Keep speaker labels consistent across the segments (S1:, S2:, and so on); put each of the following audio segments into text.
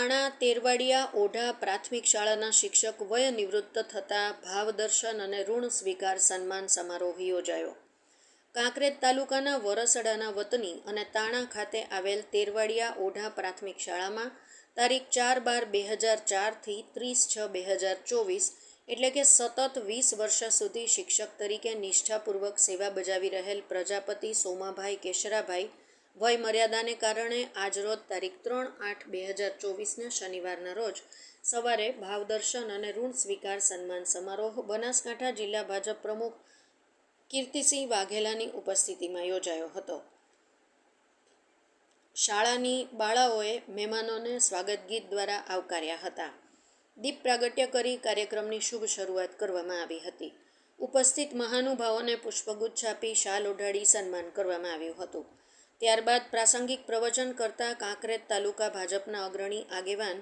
S1: તાણા તેરવાડિયા, ઓઢા, પ્રાથમિક શાળાના શિક્ષક વય નિવૃત્ત થતાં ભાવદર્શન અને ઋણ સ્વીકાર સન્માન સમારોહ યોજાયો. કાંકરેજ તાલુકાના વરસડાના વતની અને તાણા ખાતે આવેલ તેરવાડિયા, ઓઢા પ્રાથમિક શાળામાં તારીખ ચાર બાર બે હજાર ચારથી ત્રીસ છ બે હજાર ચોવીસ એટલે કે સતત વીસ વર્ષ સુધી શિક્ષક તરીકે નિષ્ઠાપૂર્વક સેવા બજાવી રહેલ પ્રજાપતિ સોમાભાઈ કેશરાભાઈ વય મર્યાદાને કારણે આજરોજ તારીખ ત્રણ આઠ બે હજાર ચોવીસના શનિવારના રોજ સવારે ભાવદર્શન અને ઋણ સ્વીકાર સન્માન સમારોહ બનાસકાંઠા જિલ્લા ભાજપ પ્રમુખ કીર્તિસિંહ વાઘેલાની ઉપસ્થિતિમાં યોજાયો હતો. શાળાની બાળાઓએ મહેમાનોને સ્વાગત ગીત દ્વારા આવકાર્યા હતા. દીપ પ્રાગટ્ય કરી કાર્યક્રમની શુભ શરૂઆત કરવામાં આવી હતી. ઉપસ્થિત મહાનુભાવોને પુષ્પગુચ્છ આપી શાલ ઓઢાડી સન્માન કરવામાં આવ્યું હતું. ત્યારબાદ પ્રાસંગિક પ્રવચન કરતા કાંકરેજ તાલુકા ભાજપના અગ્રણી આગેવાન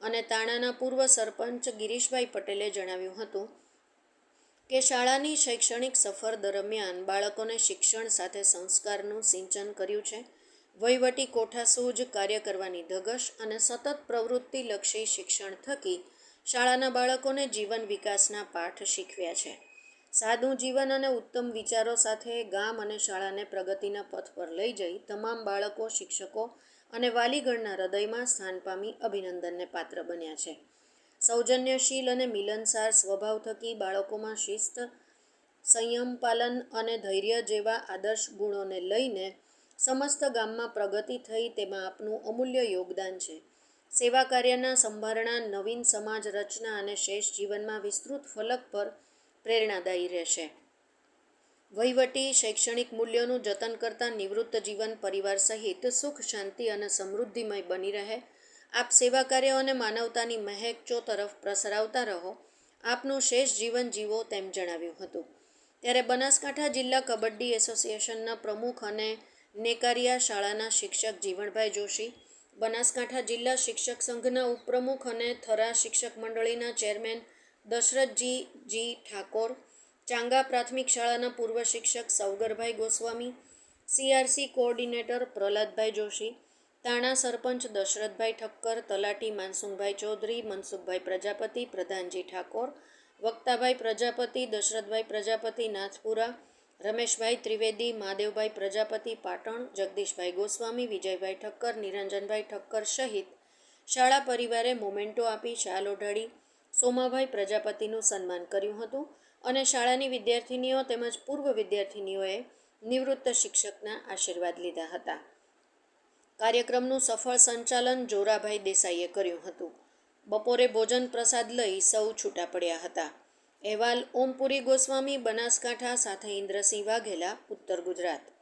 S1: અને તાણાના પૂર્વ સરપંચ ગિરીશભાઈ પટેલે જણાવ્યું હતું કે શાળાની શૈક્ષણિક સફર દરમિયાન બાળકોને શિક્ષણ સાથે સંસ્કારનું સિંચન કર્યું છે. વહીવટી કોઠાસૂઝ કાર્ય કરવાની ધગશ અને સતત પ્રવૃત્તિલક્ષી શિક્ષણ થકી શાળાના બાળકોને જીવન વિકાસના પાઠ શીખવ્યા છે. સાદું જીવન અને ઉત્તમ વિચારો સાથે ગામ અને શાળાને પ્રગતિના પથ પર લઈ જઈ તમામ બાળકો, શિક્ષકો અને વાલીગણના હૃદયમાં સ્થાન પામી અભિનંદનને પાત્ર બન્યા છે. સૌજન્યશીલ અને મિલનસાર સ્વભાવ થકી બાળકોમાં શિસ્ત, સંયમ પાલન અને ધૈર્ય જેવા આદર્શ ગુણોને લઈને સમસ્ત ગામમાં પ્રગતિ થઈ તેમાં આપનું અમૂલ્ય યોગદાન છે. સેવા કાર્યના સંભારણા, નવીન સમાજ રચના અને શેષ જીવનમાં વિસ્તૃત ફલક પર પ્રેરણાદાયી રહેશે. વહીવટી શૈક્ષણિક મૂલ્યોનું જતન કરતા નિવૃત્ત જીવન, પરિવાર સહિત સુખ, શાંતિ અને સમૃદ્ધિમય બની રહે. આપ સેવા કાર્યો અને માનવતાની મહેક ચો તરફ પ્રસરાવતા રહો. આપનું શેષ જીવન જીવો તેમ જણાવ્યું હતું. ત્યારે બનાસકાંઠા જિલ્લા કબડ્ડી એસોસિએશનના પ્રમુખ અને નેકારિયા શાળાના શિક્ષક જીવણભાઈ જોશી, બનાસકાંઠા જિલ્લા શિક્ષક સંઘના ઉપપ્રમુખ અને થરા શિક્ષક મંડળીના ચેરમેન દશરથજી, જી ઠાકોર, ચાંગા પ્રાથમિક શાળાના પૂર્વ શિક્ષક સૌગરભાઈ ગોસ્વામી સીઆરસી કોઓર્ડિનેટર પ્રહલાદભાઈ જોશી, તાણા સરપંચ દશરથભાઈ ઠક્કર, તલાટી માનસુંગભાઈ ચૌધરી, મનસુખભાઈ પ્રજાપતિ, પ્રધાનજી ઠાકોર, વક્તાભાઈ પ્રજાપતિ, દશરથભાઈ પ્રજાપતિ નાથપુરા, રમેશભાઈ ત્રિવેદી, મહાદેવભાઈ પ્રજાપતિ પાટણ, જગદીશભાઈ ગોસ્વામી, વિજયભાઈ ઠક્કર, નિરંજનભાઈ ઠક્કર સહિત શાળા પરિવારે મોમેન્ટો આપી શાલ ઓઢાડી સોમાભાઈ પ્રજાપતિનું સન્માન કર્યું હતું અને શાળાની વિદ્યાર્થિનીઓ તેમજ પૂર્વ વિદ્યાર્થિનીઓએ નિવૃત્ત શિક્ષકના આશીર્વાદ લીધા હતા. કાર્યક્રમનું સફળ સંચાલન જોરાભાઈ દેસાઈએ કર્યું હતું. બપોરે ભોજન પ્રસાદ લઈ સૌ છૂટા પડ્યા હતા. અહેવાલ ઓમપુરી ગોસ્વામી, બનાસકાંઠા સાથે ઇન્દ્રસિંહ વાઘેલા, ઉત્તર ગુજરાત.